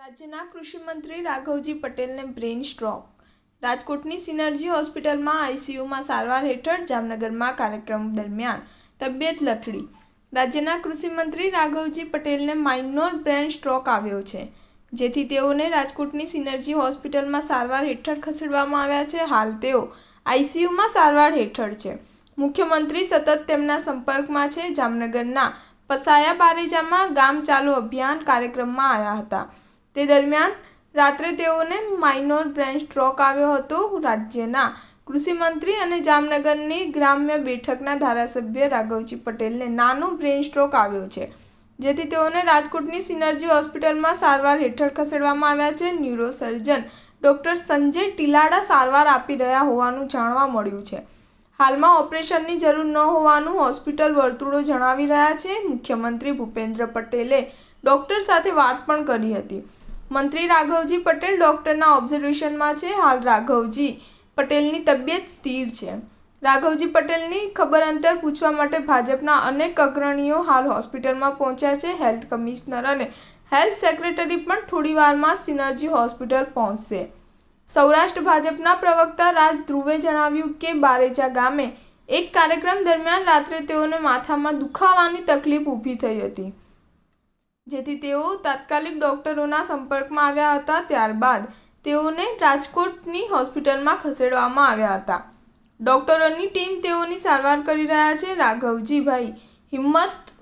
રાજ્યના કૃષિમંત્રી રાઘવજી પટેલને બ્રેઇન સ્ટ્રોક. રાજકોટની સિનર્જી હોસ્પિટલમાં આઈસીયુમાં સારવાર હેઠળ જામનગરમાં કાર્યક્રમ દરમિયાન તબિયત લથડી. રાજ્યના કૃષિમંત્રી રાઘવજી પટેલને માઇનોર બ્રેઇન સ્ટ્રોક આવ્યો છે, જેથી તેઓને રાજકોટની સિનર્જી હોસ્પિટલમાં સારવાર હેઠળ ખસેડવામાં આવ્યા છે. હાલ તેઓ આઈસીયુમાં સારવાર હેઠળ છે. મુખ્યમંત્રી સતત તેમના સંપર્કમાં છે. જામનગરના પસાયા બારેજામાં ગામ ચાલો અભિયાન કાર્યક્રમમાં આવ્યા હતા. તે દરમિયાન રાત્રે તેઓને માઇનોર બ્રેન સ્ટ્રોક આવ્યો હતો રાજ્યના કૃષિમંત્રી અને જામનગરની ગ્રામ્ય બેઠકના ધારાસભ્ય રાઘવજી પટેલને નાનો બ્રેન સ્ટ્રોક આવ્યો છે, જેથી તેઓને રાજકોટની સિનર્જી હોસ્પિટલમાં સારવાર હેઠળ ખસેડવામાં આવ્યા છે. ન્યુરોસર્જન ડોક્ટર સંજય ટીલાડા સારવાર આપી રહ્યા હોવાનું જાણવા મળ્યું છે. હાલમાં ઓપરેશનની જરૂર ન હોવાનું હોસ્પિટલ વર્તુળો જણાવી રહ્યા છે. મુખ્યમંત્રી ભૂપેન્દ્ર પટેલે ડોક્ટર સાથે વાત પણ કરી હતી. મંત્રી રાઘવજી પટેલ ડોક્ટરના ઓબ્ઝર્વેશનમાં છે. હાલ રાઘવજી પટેલની તબિયત સ્થિર છે. રાઘવજી પટેલની ખબર અંતર પૂછવા માટે ભાજપના અનેક અગ્રણીઓ હાલ હોસ્પિટલમાં પહોંચ્યા છે. હેલ્થ કમિશનર અને હેલ્થ સેક્રેટરી પણ થોડીવારમાં સિનર્જી હોસ્પિટલ પહોંચશે. સૌરાષ્ટ્ર ભાજપના પ્રવક્તા રાજ ધ્રુવે જણાવ્યું કે, બારેજા ગામે એક કાર્યક્રમ દરમિયાન રાત્રે તેઓને માથામાં દુખાવાની તકલીફ ઊભી થઈ હતી. જેથી તેઓ તાત્કાલિક ડોક્ટરોના સંપર્કમાં આવ્યા હતા ત્યારબાદ તેઓને રાજકોટની હોસ્પિટલમાં ખસેડવામાં આવ્યા હતા. ડોક્ટરોની ટીમ તેઓની સારવાર કરી રહ્યા છે. રાઘવજીભાઈ હિંમત,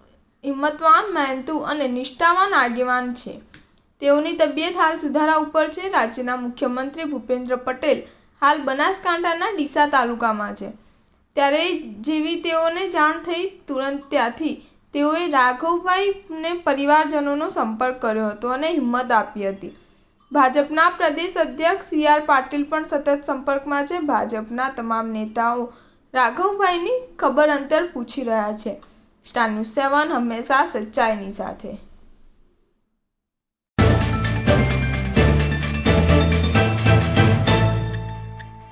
હિંમતવાન, મહેનતુ અને નિષ્ઠાવાન આગેવાન છે. તેઓની તબિયત હાલ સુધારા ઉપર છે. રાજ્યના મુખ્યમંત્રી ભૂપેન્દ્ર પટેલ હાલ બનાસકાંઠાના ડીસા તાલુકામાં છે. ત્યારે જેવી તેઓને જાણ થઈ, તુરંત ત્યાંથી તેઓએ રાઘવભાઈને પરિવારજનોનો સંપર્ક કર્યો હતો અને હિંમત આપી હતી. ભાજપના પ્રદેશ અધ્યક્ષ સી આર પાટીલ પણ સતત સંપર્કમાં છે. ભાજપના તમામ નેતાઓ રાઘવભાઈની ખબર અંતર પૂછી રહ્યા છે. સ્ટાર ન્યૂઝ સેવન હંમેશા સચ્ચાઈની સાથે.